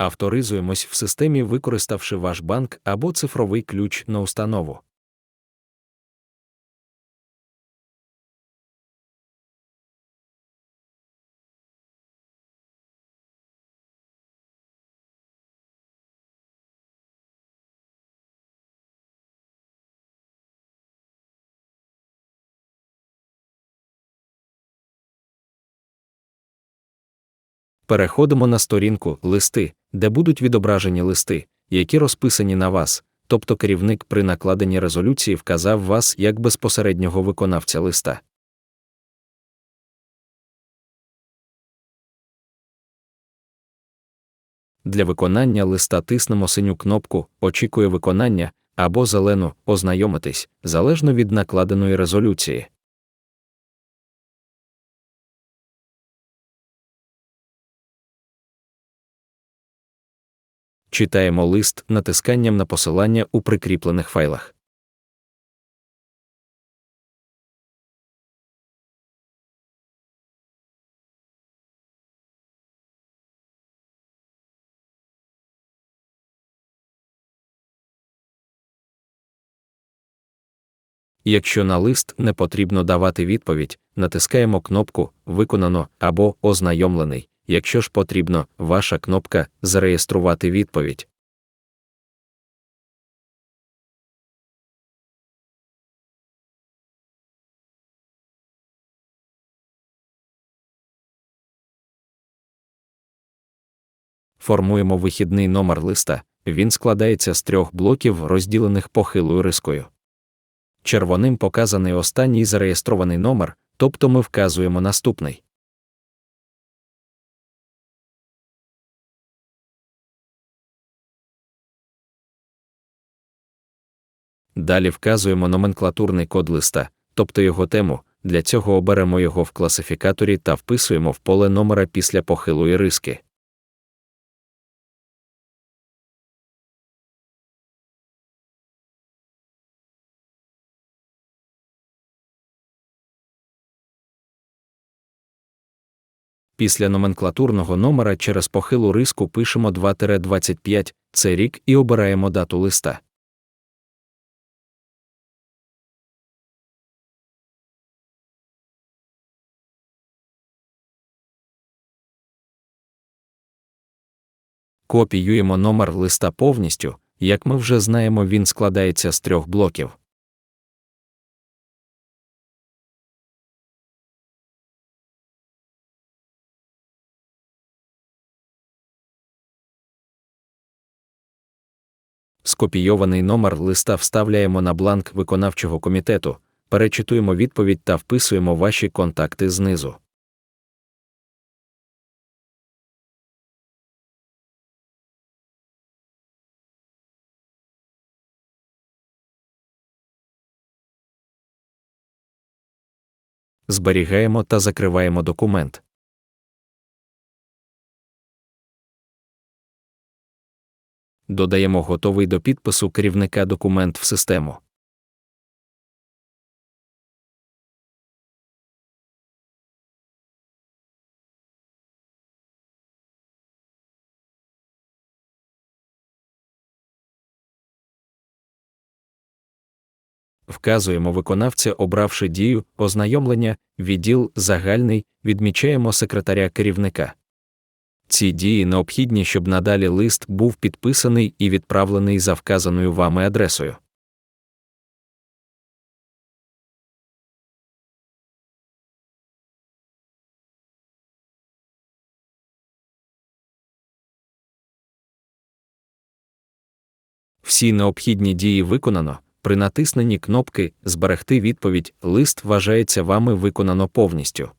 Авторизуємось в системі, використавши ваш банк або цифровий ключ на установу. Переходимо на сторінку листи, де будуть відображені листи, які розписані на вас, тобто керівник при накладенні резолюції вказав вас як безпосереднього виконавця листа. Для виконання листа тиснемо синю кнопку Очікує виконання або зелену Ознайомитись залежно від накладеної резолюції. Читаємо лист натисканням на посилання у прикріплених файлах. Якщо на лист не потрібно давати відповідь, натискаємо кнопку Виконано або Ознайомлений. Якщо ж потрібно, ваша кнопка Зареєструвати відповідь. Формуємо вихідний номер листа. Він складається з трьох блоків, розділених похилою рискою. Червоним показаний останній зареєстрований номер, тобто ми вказуємо наступний. Далі вказуємо номенклатурний код листа, тобто його тему. Для цього оберемо його в класифікаторі та вписуємо в поле номера після похилої риски. Після номенклатурного номера через похилу риску пишемо 2-25, це рік і обираємо дату листа. Копіюємо номер листа повністю, як ми вже знаємо, він складається з трьох блоків. Скопійований номер листа вставляємо на бланк виконавчого комітету, перечитуємо відповідь та вписуємо ваші контакти знизу. Зберігаємо та закриваємо документ. Додаємо готовий до підпису керівника документ в систему. Вказуємо виконавця, обравши дію, ознайомлення, відділ загальний, відмічаємо секретаря керівника. Ці дії необхідні, щоб надалі лист був підписаний і відправлений за вказаною вами адресою. Всі необхідні дії виконано. При натисненні кнопки Зберегти відповідь лист вважається вами виконано повністю.